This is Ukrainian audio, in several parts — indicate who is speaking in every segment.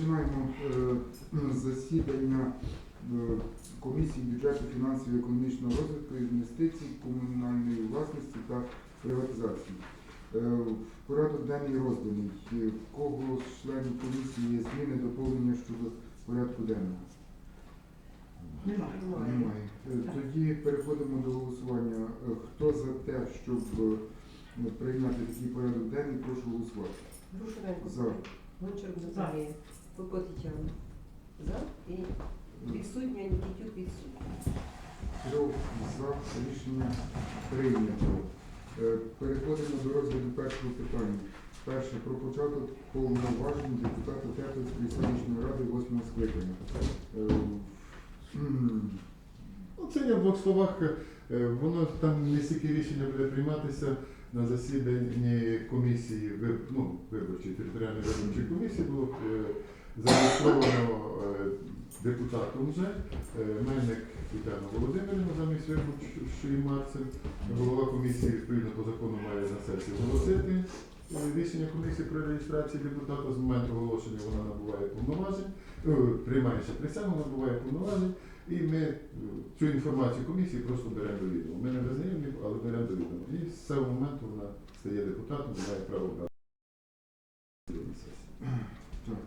Speaker 1: Починаємо е, засідання е, комісії бюджету фінансів, економічного розвитку, інвестицій, комунальної власності та приватизації. Е, Порядок денний розданий. В кого з членів комісії є зміни, доповнення щодо порядку денного?
Speaker 2: Немає.
Speaker 1: Немає. Тоді переходимо до голосування. Хто за те, щоб прийняти такий порядок денний, прошу голосувати.
Speaker 3: Грушевенко.
Speaker 1: За.
Speaker 3: Гончарук Наталія. Попко За. І відсутня Нікітюк відсутня.
Speaker 1: Трьох за рішення прийнято. Е, Переходимо до розгляду першого питання. Перше про початок повноважень депутата Теплицької селищної ради восьмого скликання. Е, м,
Speaker 4: Ну, це я в двох словах. е, Воно там не стільки рішення буде прийматися на засіданні комісії, ну, виборчої територіальної виборчої комісії було е, зареєстровано е, депутатом вже е, Мельник Тетяна Володимирівна замість виборчої Марцем. Голова комісії відповідно по закону має на сесії оголосити е, рішення комісії про реєстрацію депутата. З моменту оголошення вона набуває повноважень, приймається присягу, набуває повноважень. І ми цю інформацію комісії просто беремо до відома. Ми не визнаємо, але беремо до відома. І з цього моменту вона стає депутатом, має право брати.
Speaker 1: Так,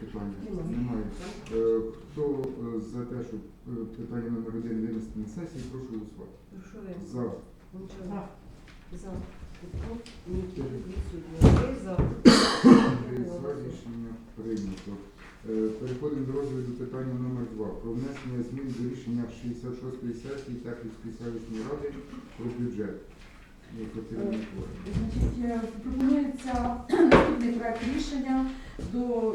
Speaker 1: запитання?
Speaker 3: Немає.
Speaker 1: Е, Хто е, за те, щоб е, питання номер один винести на сесію, прошу голосувати.
Speaker 3: Грушевенко.
Speaker 1: За.
Speaker 3: Гончарук.
Speaker 2: За.
Speaker 3: За. Попко відсутня. Три за.
Speaker 1: Три за рішення прийнято. Е, Переходимо до розгляду питання номер 2 про внесення змін до рішення 66-ї сесії Теплівської селищної ради про бюджет. Е, Катерина Миколаївна.
Speaker 2: Значить, е, пропонується наступний проект рішення до,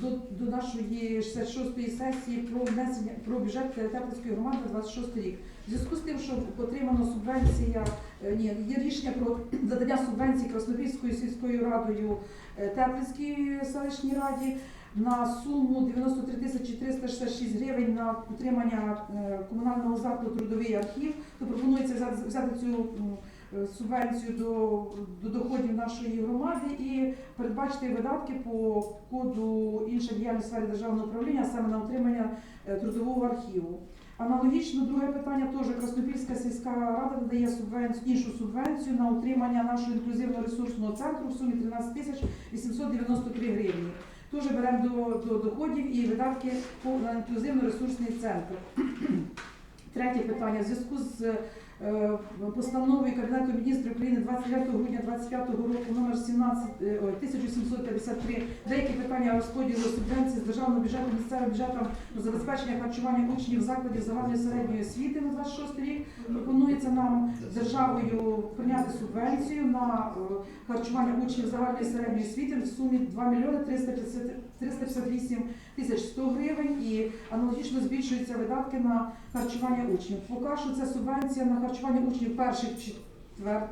Speaker 2: до, до нашої 66-ї сесії про внесення про бюджет Теплицької громади на 26 рік. В зв'язку з тим, що отримано субвенція, е, ні, є рішення про надання субвенції Краснопільською сільською радою е, Теплицькій селищній раді на суму 93 тисячі 366 гривень на утримання е, комунального закладу трудовий архів. То пропонується взяти- цю субвенцію до, до доходів нашої громади і передбачити видатки по коду інша діяльність сфері державного управління, саме на утримання е, трудового архіву. Аналогічно, друге питання теж Краснопільська сільська рада надає субвенцію, іншу субвенцію на утримання нашого інклюзивно-ресурсного центру в сумі 13 тисяч 893 гривні. Теж беремо до, до доходів і видатки на інклюзивно-ресурсний центр. Третє питання. В зв'язку з е, постановою Кабінету міністрів України 29 грудня 2025 року номер 17, е, ой, 1753 деякі питання розподілу субвенцій з державного бюджету місцевим бюджетом на забезпечення харчування учнів закладів загальної середньої освіти на 26 рік. Пропонується нам державою прийняти субвенцію на е, харчування учнів загальної середньої освіти в сумі 2 мільйони 350 358 тисяч 100 гривень і аналогічно збільшуються видатки на харчування учнів. Поки що це субвенція на харчування учнів перших четвертих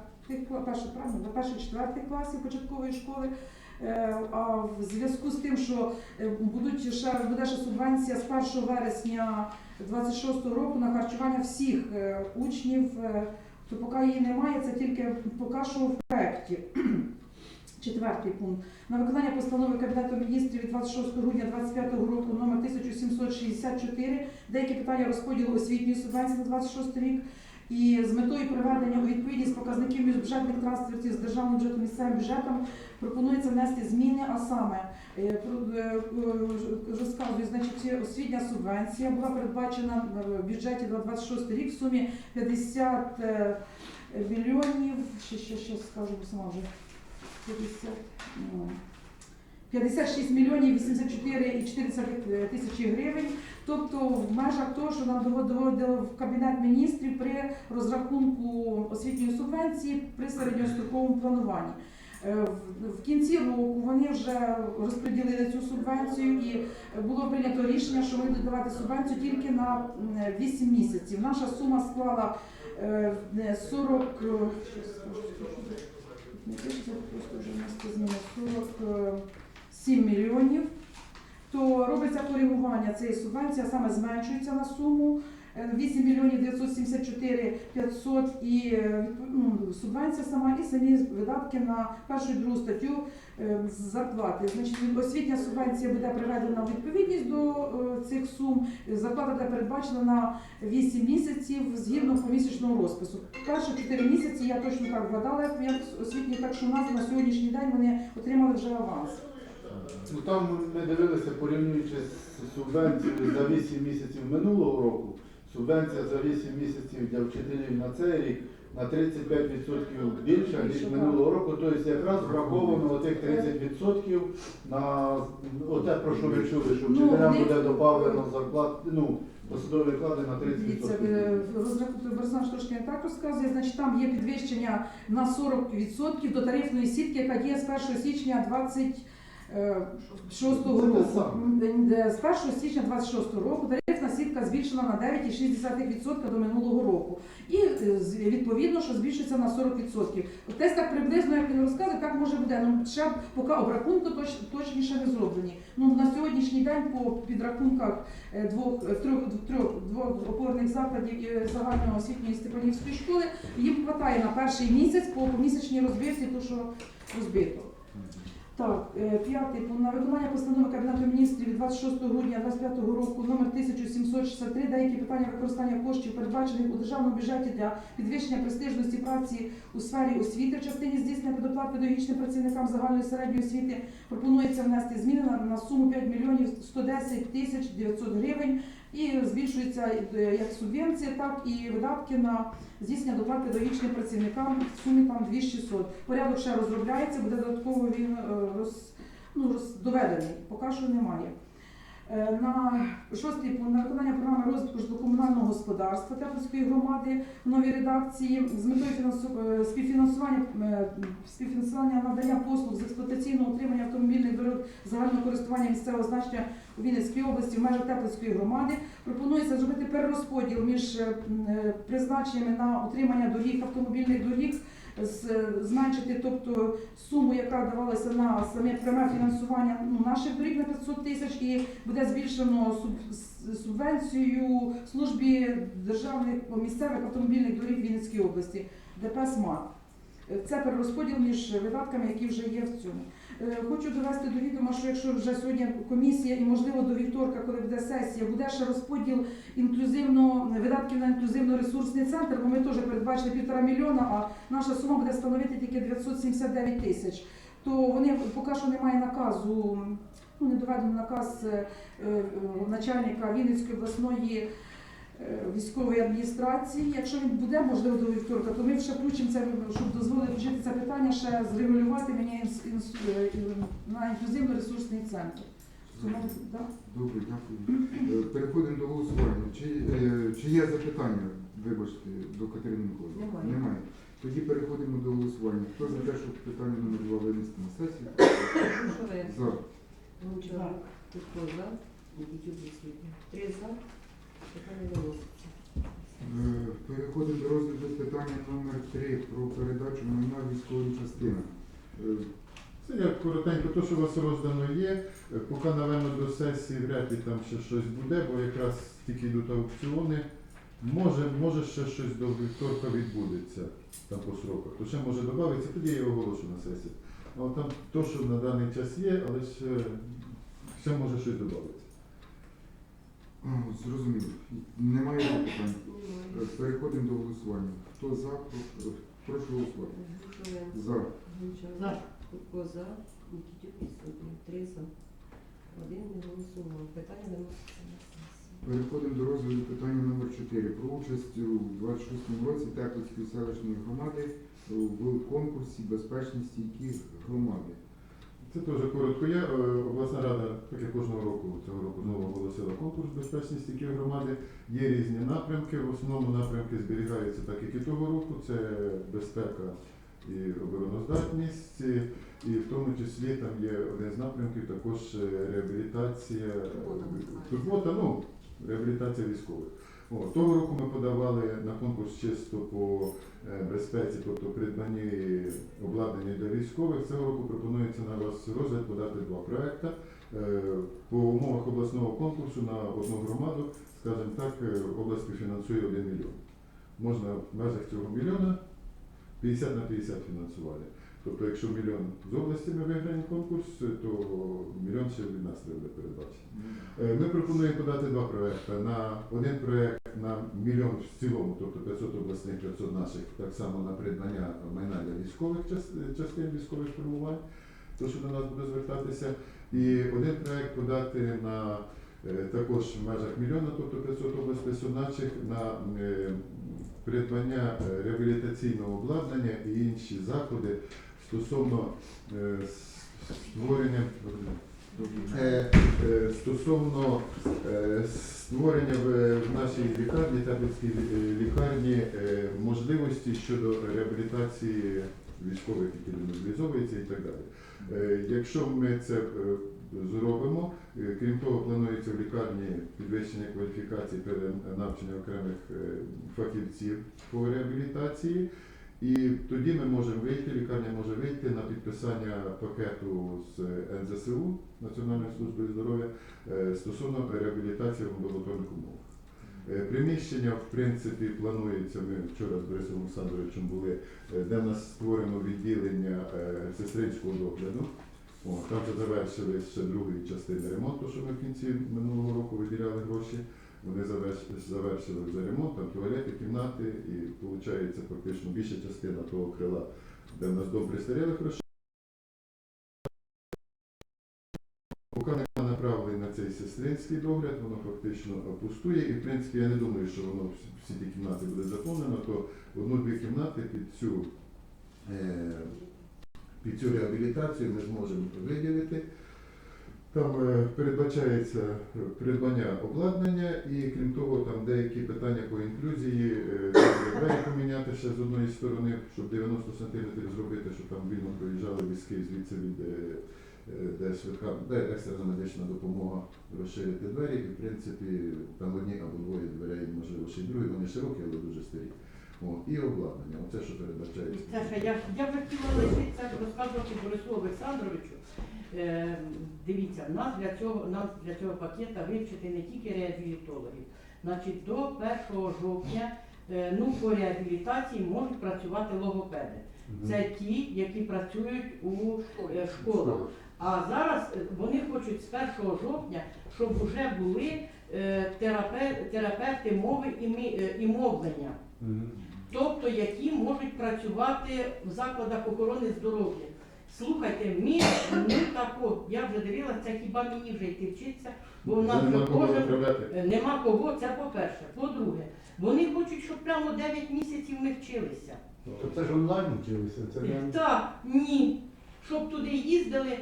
Speaker 2: перших правильно, перших четвертих класів початкової школи. Е, А в зв'язку з тим, що е, будуть ще буде ще субвенція з 1 вересня 26 року на харчування всіх е, учнів, то поки її немає, це тільки поки що в проєкті. Четвертий пункт. На виконання постанови Кабінету міністрів від 26 грудня 2025 року номер 1764 деякі питання розподілу освітньої субвенції на 26 рік. І з метою приведення у відповідність показників міжбюджетних трансфертів з державним бюджетом місцевим бюджетом пропонується внести зміни, а саме е, е, е, розказую, значить, освітня субвенція була передбачена в бюджеті на 26 рік в сумі 50 е, мільйонів. Ще ще ще скажу сама вже. 50, ну, 56 мільйонів 84,4 тисячі гривень. Тобто в межах того, що нам доводило в Кабінет міністрів при розрахунку освітньої субвенції при середньостроковому плануванні. Е, в- кінці року вони вже розподілили цю субвенцію і було прийнято рішення, що вони давати субвенцію тільки на 8 місяців. Наша сума склала е, е, 40, е, щас скажу, скажу, не пишеться, просто вже внести зміни, 47 мільйонів. То робиться коригування цієї субвенції, а саме зменшується на суму е, 8 мільйонів 974 500 і е, ну, субвенція сама, і самі видатки на першу і другу статтю е, зарплати. Значить, освітня субвенція буде приведена в відповідність до е, цих сум. Зарплата буде передбачена на 8 місяців згідно помісячного розпису. Перші 4 місяці я точно так вгадала, як освітні, так що у нас на сьогоднішній день вони отримали вже аванс.
Speaker 5: Ну там ми дивилися, порівнюючи з субвенцією за 8 місяців минулого року, субвенція за 8 місяців для вчителів на цей рік на 35% більша, ніж минулого року. Тобто якраз враховано отих 30% на оте, про що ви чули, що
Speaker 2: Ну,
Speaker 5: вчителям буде додавлено зарплат, ну, посадові вклади на 30%.
Speaker 2: е, розрахунок Борислав трошки не так розказує. Значить, там є підвищення на 40% до тарифної сітки, яка діє з 1 січня 26
Speaker 5: Це те
Speaker 2: року. З 1 січня 26 року збільшена на 9,6% до минулого року. І е, відповідно, що збільшується на 40%. От Десь так приблизно, як він розказує, так може буде. Ну ще поки обрахунки точ, точніше не зроблені. Ну на сьогоднішній день по підрахунках е, двох е, трьох трьох двох опорних закладів загальної освітньої Степанівської школи їм вистачає на перший місяць по місячній розбивці, то що розбито. Так, е, п'ятий пункт. на виконання постанови Кабінету міністрів від 26 грудня 2025 року номер 1763 деякі питання використання коштів, передбачених у державному бюджеті для підвищення престижності праці у сфері освіти в частині здійснення предоплат педагогічним працівникам загальної середньої освіти пропонується внести зміни на, суму 5 мільйонів 110 тисяч 900 гривень і збільшується е, як субвенція, так і видатки на здійснення доплати довічним працівникам в сумі там 2600. Порядок ще розробляється, буде додатково він е, роз, ну, роз, доведений. Поки що немає. Е, На шостий пункт на виконання програми розвитку житлово-комунального господарства Теплицької громади в новій редакції з метою фінансу- е, співфінансування, е, співфінансування надання послуг з експлуатаційного утримання автомобільних дорог загального користування місцевого значення у Вінницькій області в межах Теплицької громади. Пропонується зробити перерозподіл між призначеннями на утримання доріг автомобільних доріг, зменшити тобто суму, яка давалася на саме пряме фінансування ну, наших доріг на 500 тисяч, і буде збільшено суб- субвенцію службі державних місцевих автомобільних доріг Вінницької області ДП «СМАРТ». Це перерозподіл між видатками, які вже є в цьому. Е, Хочу довести до відома, що якщо вже сьогодні комісія і можливо до вівторка, коли буде сесія, буде ще розподіл інклюзивно видатків на інклюзивно-ресурсний центр, бо ми теж передбачили півтора мільйона, а наша сума буде становити тільки 979 тисяч. То вони поки що немає наказу, ну не доведено наказ е, е, начальника Вінницької обласної. Е, Військової адміністрації, якщо він буде можливо до вівторка, то ми ще включимо це, щоб дозволити включити це питання, ще зрегулювати мені інс- інс- е, на інклюзивно-ресурсний центр.
Speaker 1: Добре, дякую. Е, Переходимо до голосування. Чи, чи є запитання, вибачте, до Катерини Миколаївни?
Speaker 3: Немає.
Speaker 1: Тоді переходимо до голосування. Хто за те, щоб питання номер 2 винести на сесію? За.
Speaker 3: Гончар. Три за.
Speaker 1: Е, Переходимо до розгляду питання номер 3 про передачу майна військовим частинам. Е,
Speaker 4: Це як коротенько, то, що у вас роздано є, е, поки, напевно, до сесії вряд ли там ще щось буде, бо якраз тільки йдуть аукціони. Може, може ще щось до вівторка відбудеться там по сроках, то ще може додатися, тоді я оголошу на сесії. А от там то, що на даний час є, але ще, ще може щось додатися.
Speaker 1: А, Зрозуміло. Немає запитань. Е, Переходимо до голосування. Хто за, прошу, прошу голосувати.
Speaker 3: Шуренко.
Speaker 1: За.
Speaker 3: Гончар.
Speaker 2: За.
Speaker 3: За. Нікітюк відсутня. Три за. Один не голосував. Питання виноситься на сесію.
Speaker 1: Переходимо до розгляду питання номер 4 про участь у 26 році Теплицької селищної громади в конкурсі безпечні стійкі громади.
Speaker 4: Це теж коротко. Я е, обласна рада, так як кожного року цього року знову оголосила конкурс безпечність які громади. Є різні напрямки. В основному напрямки зберігаються так, як і того року. Це безпека і обороноздатність, і- і в тому числі там є один з напрямків також е, реабілітація, е, турбота, ну, реабілітація військових. О, того року ми подавали на конкурс чисто по е, безпеці, тобто придбанні обладнання для військових. Цього року пропонується на вас розгляд подати два проекти. Е, По умовах обласного конкурсу на одну громаду, скажімо так, е, область фінансує 1 мільйон. Можна в межах цього мільйона 50 на 50 фінансування. Тобто, якщо мільйон з області ми виграємо конкурс, то мільйон ще від нас треба буде передбачити. Е, Ми пропонуємо подати два проекти. На один проект на мільйон в цілому, тобто 500 обласних, 500 наших, так само на придбання майна для військових частин військових формувань, то що до нас буде звертатися. І один проект подати на е, також в межах мільйона, тобто 500 область 500 наших, на е, придбання е, реабілітаційного обладнання і інші заходи стосовно е, створення Е, е, Стосовно е, створення в в нашій лікарні, Теплицькій лі- лікарні, е, можливості щодо реабілітації військових, які демобілізовуються і так далі. Е, Якщо ми це е, зробимо, е, крім того, планується в лікарні підвищення кваліфікації, перенавчення окремих е, фахівців по реабілітації. І тоді ми можемо вийти, лікарня може вийти на підписання пакету з НЗСУ Національної служби здоров'я е, стосовно реабілітації в амбулаторних умовах. Е, Приміщення, в принципі, планується. Ми вчора з Борисом Олександровичем були, е, де в нас створено відділення е, сестринського догляду. О, там вже завершили ще другої частини ремонту, що ми в кінці минулого року виділяли гроші. Вони завершили, вже ремонт, там туалети, кімнати, і виходить фактично більша частина того крила, де в нас дом престарілих грошей. Поки немає направлення на цей сестринський догляд, воно фактично пустує. І в принципі я не думаю, що воно всі, всі ті кімнати буде заповнено, то одну-дві кімнати під цю, е, під цю реабілітацію ми зможемо виділити. Там е, передбачається е, придбання обладнання і крім того, там деякі питання по інклюзії, двері поміняти ще з одної сторони, щоб 90 см зробити, щоб там вільно проїжджали візки звідси від е, де швидка, де екстрена медична допомога розширити двері. І в принципі там одні або двоє дверей, можливо, ще й другі, вони широкі, але дуже старі. О, і обладнання, оце що передбачається.
Speaker 6: Ще я, я хотіла лишитися розказувати Борису Олександровичу. Е, дивіться, нас для цього нас для цього пакета вивчити не тільки реабілітологів. Значить, до 1 жовтня е, ну, по реабілітації можуть працювати логопеди. Це ті, які працюють у е, школах. А зараз вони хочуть з 1 жовтня, щоб вже були терапевти мови і мовлення тобто які можуть працювати в закладах охорони здоров'я. Слухайте, ми ну тако, я вже дивилася, хіба мені вже йти вчитися, бо в нас
Speaker 4: нема кого
Speaker 6: кожен
Speaker 4: направляти.
Speaker 6: е, нема кого, це по-перше. По-друге, вони хочуть, щоб прямо 9 місяців ми вчилися.
Speaker 5: То це ж онлайн вчилися, це не
Speaker 6: Так, ні. Щоб туди їздили,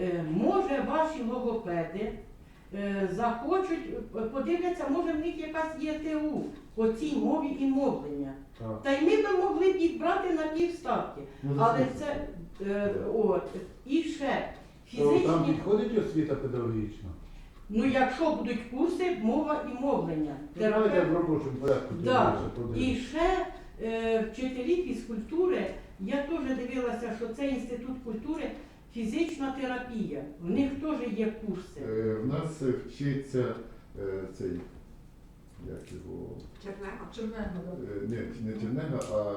Speaker 6: е, може ваші логопеди е, захочуть, е, подивляться, може в них якась є ТУ по цій мові і мовлення.
Speaker 5: так.
Speaker 6: Та й ми би могли б їх брати на півставки.
Speaker 4: Ну,
Speaker 6: Але це е, от і ще
Speaker 5: То там
Speaker 6: фізичні.
Speaker 5: підходить освіта педагогічна.
Speaker 6: Ну якщо будуть курси, мова і мовлення.
Speaker 5: Давайте
Speaker 6: Терапевт.
Speaker 5: в робочому порядку.
Speaker 6: Да. І ще е, вчителі фізкультури, я теж дивилася, що це інститут культури, фізична терапія. В них теж є курси.
Speaker 4: Е, В нас е, вчиться е, цей, як його,
Speaker 7: Чернега.
Speaker 2: Червоного.
Speaker 4: е, не, не Чернега, а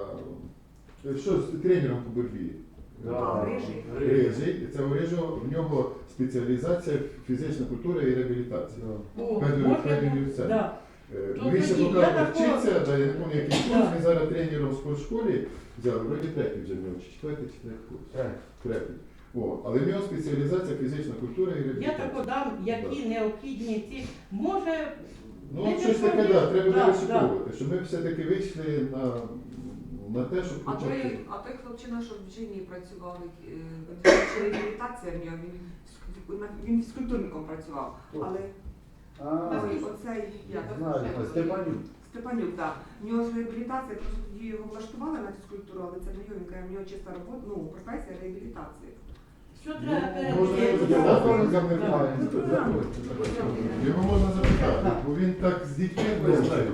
Speaker 4: е, що з тренером по боротьбі?
Speaker 5: Да.
Speaker 7: Рижий.
Speaker 4: Рижий. Це у Рижого, в нього спеціалізація фізична культура і реабілітація.
Speaker 5: Да.
Speaker 6: О,
Speaker 4: Федорів
Speaker 6: може, да.
Speaker 4: Е, ще
Speaker 6: тоді
Speaker 4: поки
Speaker 6: я такого-
Speaker 4: вчиться, да, я не пам'ятаю, який курс,
Speaker 6: Да.
Speaker 4: він зараз тренером в спортшколі взяв, вроді третій вже в нього, чи четвертий, чи третій курс.
Speaker 5: Так.
Speaker 4: Третій. О, але в нього спеціалізація фізична культура і
Speaker 6: Я
Speaker 4: реабілітація.
Speaker 6: так дам, які необхідні ці. Може,
Speaker 4: Ну, щось таке, да, треба
Speaker 6: Да,
Speaker 4: диверсифікувати, щоб ми все-таки вийшли на, на те, щоб
Speaker 7: А той, а той хлопчина, що в Джині працював, е, чи реабілітація в нього, він, фізкуль- він фізкультурником працював.
Speaker 5: Хто?
Speaker 7: Але
Speaker 5: А,
Speaker 7: ой, оцей, як
Speaker 5: знаю, знаю, Степанюк.
Speaker 7: Степанюк, так. В нього ж реабілітація, просто тоді його влаштували на фізкультуру, але це не його, він каже, в нього чиста робота, ну, професія реабілітація.
Speaker 6: що треба
Speaker 4: Ну, його
Speaker 6: перевірити?
Speaker 4: не знає.
Speaker 5: Ну.
Speaker 4: Його можна запитати, бо він так з дітьми
Speaker 5: Ви
Speaker 4: довше.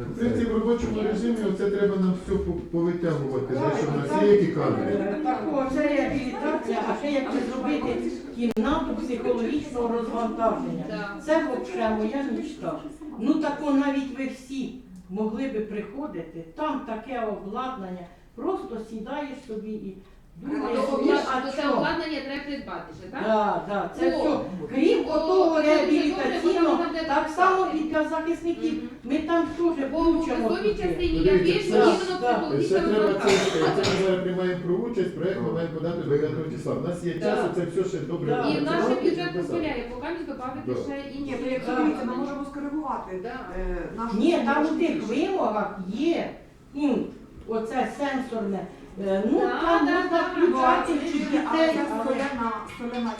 Speaker 4: В принципі, в робочому режимі оце треба нам все повитягувати,
Speaker 6: Так,
Speaker 4: що в нас є які кадри.
Speaker 6: Е, Так, це реабілітація, а ще як зробити кімнату психологічного розвантаження. Це взагалі моя мечта. Ну тако навіть ви всі могли би приходити, там таке обладнання, просто сідаєш собі і
Speaker 8: То
Speaker 6: собі, а
Speaker 8: то це
Speaker 6: що?
Speaker 8: обладнання треба придбати ще, так?
Speaker 6: Да, да, це
Speaker 8: О,
Speaker 6: все. Крім
Speaker 8: о,
Speaker 6: отого
Speaker 8: це дуже добре,
Speaker 6: реабілітаційного,
Speaker 8: бо там буде
Speaker 6: так само і для захисників. Ми там теж
Speaker 8: Бо в військовій частині я
Speaker 4: Дивіться,
Speaker 8: психологічне
Speaker 4: треба це, ми зараз приймаємо про участь, проект ми маємо подати до 5 числа. У нас є час,
Speaker 6: Да.
Speaker 4: це все ще добре.
Speaker 6: Да.
Speaker 8: І в наш
Speaker 4: опрацювати,
Speaker 8: бюджет дозволяє, поки не додати
Speaker 4: Да.
Speaker 8: ще
Speaker 7: Ні,
Speaker 8: інші.
Speaker 7: то якщо дивіться, ми можемо скоригувати
Speaker 8: Да.
Speaker 7: е, нашу
Speaker 6: Ні, там у тих вимогах є пункт, оце сенсорне. Е, Ну,
Speaker 8: Да,
Speaker 6: там
Speaker 8: да,
Speaker 6: можна
Speaker 8: да.
Speaker 6: включати
Speaker 7: Ну,
Speaker 6: чи дітей,
Speaker 7: це
Speaker 6: але...
Speaker 7: соляна, соляна.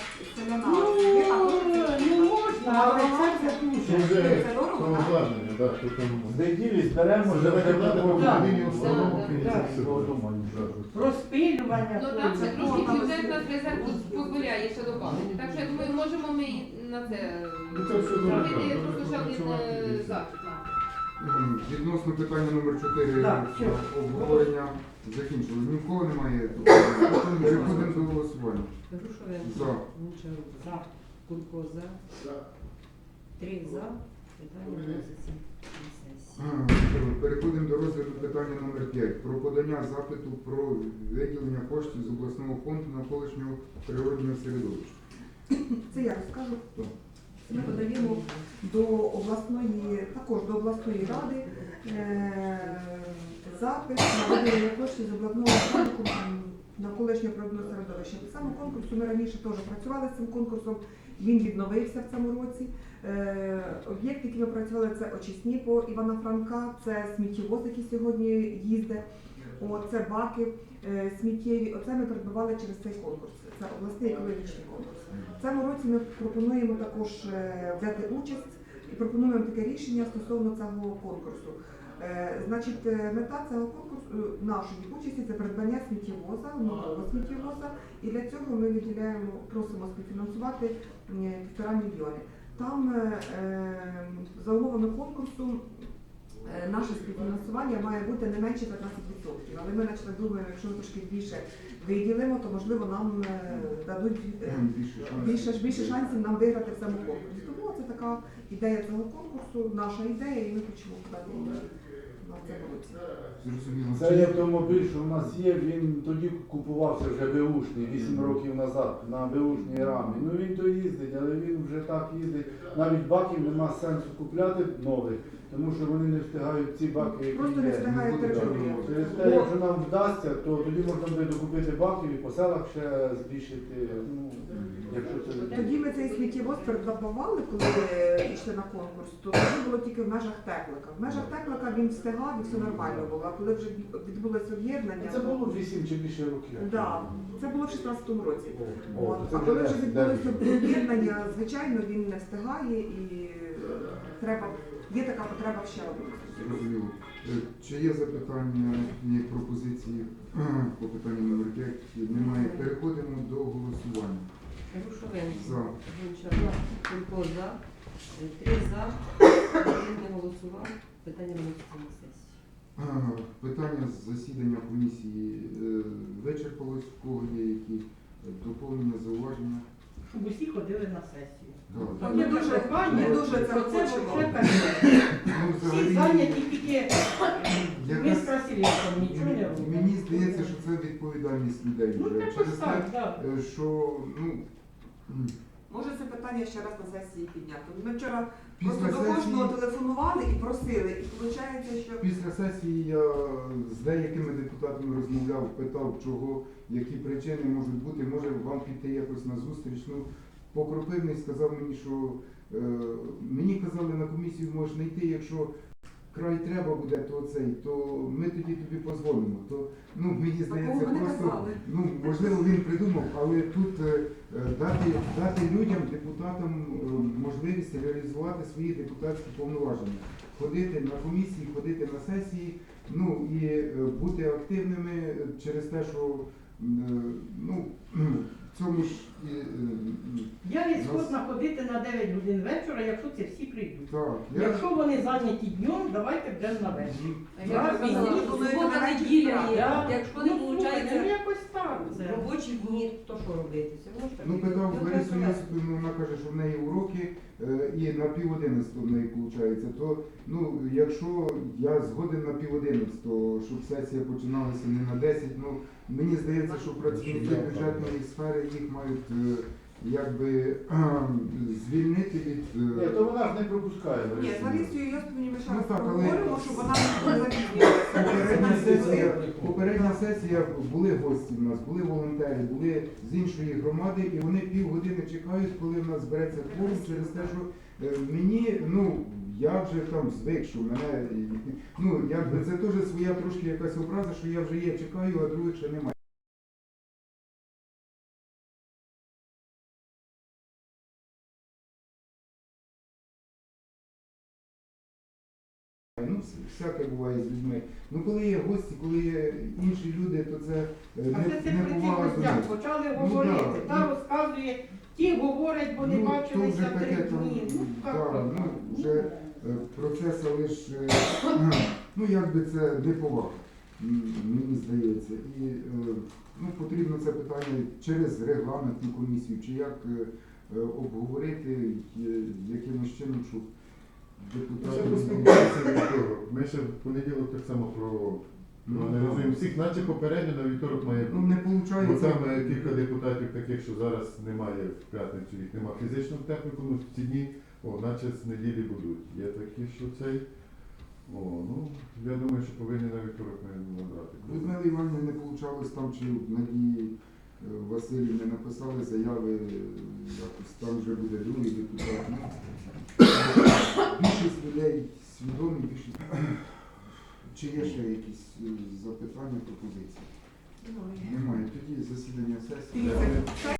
Speaker 6: Ну, ну можна, але це
Speaker 4: Це
Speaker 6: заключено.
Speaker 4: вже
Speaker 7: Це дорого, так?
Speaker 4: обладнання, так. Тут там
Speaker 5: З неділі зберемо
Speaker 4: вже
Speaker 5: вже
Speaker 4: викладати по
Speaker 6: Да.
Speaker 4: лінії установок
Speaker 8: Да,
Speaker 4: і
Speaker 6: да.
Speaker 4: це все.
Speaker 6: Розпилювання.
Speaker 8: Ну там ще трошки бюджет нас резерв дозволяє ще додати. Так що я думаю, можемо ми і на це
Speaker 4: Ну, це все добре,
Speaker 8: зробити
Speaker 4: так,
Speaker 8: просто ще один
Speaker 4: працювати
Speaker 8: е, захід.
Speaker 1: Відносно питання номер 4
Speaker 6: Так, все.
Speaker 1: обговорення закінчили. Ні в кого немає. Переходимо до голосування.
Speaker 3: Грушовенко.
Speaker 1: За.
Speaker 3: Гончарук.
Speaker 6: За.
Speaker 3: Кулько за. Три за. Питання виноситься на сесію.
Speaker 1: Переходимо до розгляду питання номер 5 про подання запиту про виділення коштів з обласного фонду навколишнього природнього середовища.
Speaker 7: Це я розкажу.
Speaker 1: Так.
Speaker 7: Ми подаємо до обласної, також до обласної ради е, запит на виділення коштів з обласного фонду навколишнього природного середовища. По цьому конкурсу ми раніше теж працювали з цим конкурсом, він відновився в цьому році. Е, Об'єкт, який ми працювали, це очисні по Івана Франка, це сміттєвоз, який сьогодні їздить. Це баки е, сміттєві. Оце ми придбавали через цей конкурс. Це обласний екологічний конкурс. В цьому році ми пропонуємо також е, взяти участь і пропонуємо таке рішення стосовно цього конкурсу. Е, Значить, е, мета цього конкурсу е, нашої участі це придбання сміттєвоза, нового сміттєвоза, і для цього ми виділяємо, просимо співфінансувати півтора мільйони. Там за умовами конкурсу наше співфінансування має бути не менше 15%. Але ми наче думаємо, якщо ми трошки більше виділимо, то можливо нам дадуть
Speaker 1: Більше шансів.
Speaker 7: більше, шансів нам виграти в цьому конкурсі. Тому це така ідея цього конкурсу, наша ідея, і ми хочемо подати
Speaker 1: Зрозуміло.
Speaker 5: Цей автомобіль, що в нас є, він тоді купувався вже беушний 8 років назад на беушній рамі. Ну він то їздить, але він вже так їздить. Навіть баків нема сенсу купляти нових, тому що вони не встигають ці баки. які
Speaker 7: Просто не
Speaker 5: є.
Speaker 1: буде
Speaker 7: територія.
Speaker 5: Через те, якщо нам вдасться, то тоді можна буде докупити баків і по селах ще збільшити. Ну, якщо це
Speaker 7: Тоді ми цей сміттєвоз передбавали, коли йшли на конкурс, то тоді було тільки в межах теклика. В межах теклика він встигав і все нормально було. А коли вже відбулося об'єднання,
Speaker 5: це
Speaker 7: то-
Speaker 5: було 8 чи більше років.
Speaker 7: Да, це було в 16-му році.
Speaker 5: О,
Speaker 7: От.
Speaker 5: це
Speaker 7: А коли вже
Speaker 5: вже
Speaker 7: відбулося об'єднання, звичайно, він не встигає і е, треба, є така потреба ще робити.
Speaker 1: Зрозуміло. Е, Чи є запитання, є пропозиції по питанню номер 5? Немає. Переходимо до голосування.
Speaker 3: Грушовенко.
Speaker 1: За.
Speaker 3: Кулько за. Три за. Один не голосував. Питання виноситься на сесію.
Speaker 1: Питання з засідання комісії е, вичерпалось, в кого є які е, доповнення, зауваження?
Speaker 6: Щоб усі ходили на сесію.
Speaker 1: Так.
Speaker 6: Так,
Speaker 7: Ми дуже- ми дуже це
Speaker 6: що це
Speaker 7: хочемо.
Speaker 6: вже перше.
Speaker 1: Ну,
Speaker 6: Всі
Speaker 1: взагалі,
Speaker 6: зайняті тільки ми з Красилівком нічого не робимо.
Speaker 1: Мені здається, що це відповідальність людей
Speaker 6: Ну,
Speaker 1: вже.
Speaker 6: так
Speaker 1: Через те,
Speaker 6: так, так.
Speaker 1: е, що ну, м,
Speaker 7: Може це питання ще раз на сесії підняти. Ми вчора
Speaker 1: після
Speaker 7: просто до кожного
Speaker 1: сесії,
Speaker 7: телефонували і просили. І виходить, що
Speaker 1: після сесії я з деякими депутатами розмовляв, питав, чого, які причини можуть бути, може вам піти якось на зустріч. Ну, Покропивний сказав мені, що е, мені казали на комісію можеш не йти, якщо край треба буде, то цей, то ми тоді тобі дозволимо. То ну мені здається,
Speaker 7: Такого не
Speaker 1: просто
Speaker 7: казали.
Speaker 1: ну можливо він придумав, але тут е, е, дати, дати людям, депутатам е, можливість реалізувати свої депутатські повноваження, ходити на комісії, ходити на сесії, ну і е, бути активними через те, що ну, в цьому ж і, е,
Speaker 6: Я не згодна ходити на 9 годин вечора, якщо це всі прийдуть.
Speaker 1: так, я
Speaker 6: Якщо вони зайняті днем, давайте будемо на вечір.
Speaker 8: А
Speaker 6: Зараз
Speaker 8: як
Speaker 6: на
Speaker 7: коли
Speaker 8: субота, неділя є. Якщо не
Speaker 6: слухайте, ну
Speaker 8: виходить
Speaker 6: якось так. Це.
Speaker 3: Робочі дні, то що робити? Все одно ж так.
Speaker 1: ну, питав
Speaker 3: Ну,
Speaker 1: Йосипівну, вона каже, що в неї уроки е, і на пів в неї виходить, то ну, якщо я згоден на пів одинадцятого, щоб сесія починалася не на 10, ну мені здається, що працівники бюджетної сфери їх мають е, якби звільнити від.
Speaker 5: Ні,
Speaker 1: е,
Speaker 5: то вона ж не пропускає.
Speaker 7: Ні, з Ларисою Йосипівні ми ще
Speaker 1: Ну, так, але-
Speaker 7: проговоримо, щоб вона не.
Speaker 1: Попередня сесія, попередня сесія були гості в нас, були волонтери, були з іншої громади, і вони півгодини чекають, коли в нас збереться кворум через те, що е, мені, ну я вже там звик, що мене ну якби це теж своя трошки якась образа, що я вже є, чекаю, а других ще немає. Ну, всяке буває з людьми. Ну коли є гості, коли є інші люди, то це е,
Speaker 6: А
Speaker 1: не,
Speaker 6: це це
Speaker 1: не
Speaker 6: при цих
Speaker 1: повага до
Speaker 6: гостях почали
Speaker 1: Ну,
Speaker 6: говорити.
Speaker 1: да.
Speaker 6: Та розказує, ті говорять, бо не
Speaker 1: Ну, то
Speaker 6: бачилися три
Speaker 1: то,
Speaker 6: дні. Ну,
Speaker 1: да,
Speaker 6: як
Speaker 1: ну, вже Е, Процес лише, е, ну якби це неповага, м, мені здається. І е, ну, потрібно це питання через регламентну комісію, чи як е, е, обговорити е, якимось чином, щоб
Speaker 4: Ми ще вівторок. Ми ще в понеділок так само про
Speaker 1: Ну,
Speaker 4: аналізуємо всіх, наче попередньо на вівторок має
Speaker 1: Ну
Speaker 4: бути.
Speaker 1: не
Speaker 4: Бо
Speaker 1: виходить.
Speaker 4: там е, кілька депутатів таких, що зараз немає в п'ятницю, їх немає фізично в технікуму в ці дні, о, наче з неділі будуть. Є такі, що цей. О, ну, я думаю, що повинні на вівторок ми набрати.
Speaker 1: Людмила Іванівна не вийшло там, чи в Надії не написали заяви, якось там вже буде другий депутат. Ну, більшість людей свідомі, більшість. Чи є ще якісь е, запитання, пропозиції? Немає. Тоді засідання сесії.